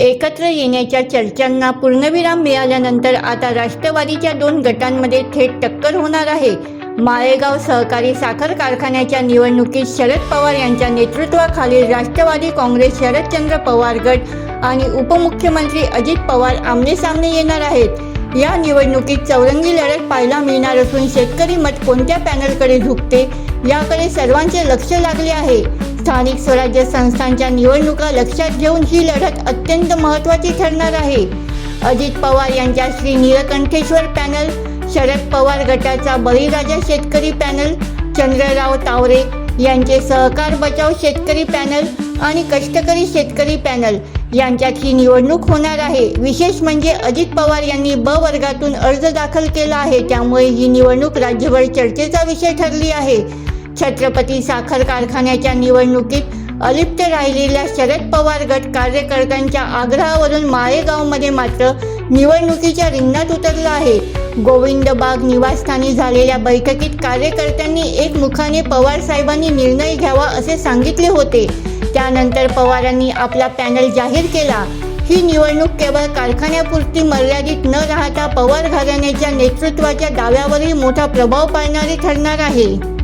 एकत्र येण्याच्या चर्चांना पूर्णविराम मिळाल्यानंतर आता राष्ट्रवादीच्या दोन गटांमध्ये थेट टक्कर होणार आहे. माळेगाव सहकारी साखर कारखान्याच्या निवडणुकीत शरद पवार यांच्या नेतृत्वाखालील राष्ट्रवादी काँग्रेस शरदचंद्र पवार गट आणि उपमुख्यमंत्री अजित पवार आमनेसामने येणार आहेत. या निवडणुकीत चौरंगी लढत पाहायला मिळणार असून शेतकरी मत कोणत्या पॅनलकडे झुकते याकडे सर्वांचे लक्ष लागले आहे. स्थानिक स्वराज्य संस्थांच्या निवडणुका लक्षात घेऊन ही लढत अत्यंत महत्त्वाची ठरणार आहे. अजित पवार यांच्या श्री नीलकंठेश्वर पॅनल शरद पवार गटाचा बळीराजा शेतकरी पॅनल चंद्रराव तावरे यांचे सहकार बचाव शेतकरी पॅनल आणि कष्टकरी शेतकरी पॅनल यांच्यात ही निवडणूक होणार आहे. विशेष म्हणजे अजित पवार यांनी ब वर्गातून अर्ज दाखल केला आहे. त्यामुळे ही निवडणूक राज्यभर चर्चेचा विषय ठरली आहे. छत्रपती साखर कारखान्याच्या निवडणुकीत अलिप्त राहिलेल्या शरद पवार गट कार्यकर्त्यांच्या आग्रहावरून माळेगावमध्ये मात्र निवडणुकीच्या रिंगणात उतरला आहे. गोविंदबाग निवासस्थानी झालेल्या बैठकीत कार्यकर्त्यांनी एकमुखाने पवार साहेबांनी निर्णय घ्यावा असे सांगितले होते. त्यानंतर पवारांनी आपला पॅनल जाहीर केला. ही निवडणूक केवळ कारखान्यापुरती मर्यादित न राहता पवार घराण्याच्या नेतृत्वाच्या दाव्यावरही मोठा प्रभाव पाडणारी ठरणार आहे.